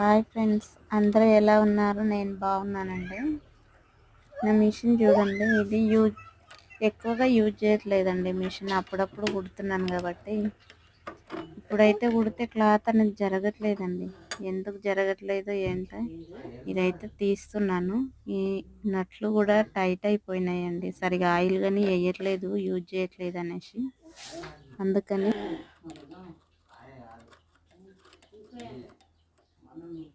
Hi friends అందరూ ఎలా ఉన్నారు? నేను బాగున్నానండి. నా మిషన్ చూడండి ఇది యూజ్ ఎక్కువగా యూజ్ చేయట్లేదండి మిషన్. అప్పుడప్పుడు కుడుతున్నాను కాబట్టి. ఇప్పుడైతే కుడితే క్లాత్ అనేది జరగట్లేదండి. ఎందుకు జరగట్లేదు ఏంటో ఇదైతే తీస్తున్నాను. ఈ నట్లు కూడా టైట్ అయిపోయినాయండి. సరిగా ఆయిల్ కానీ వేయట్లేదు యూజ్ చేయట్లేదు అనేసి. అందుకని no me.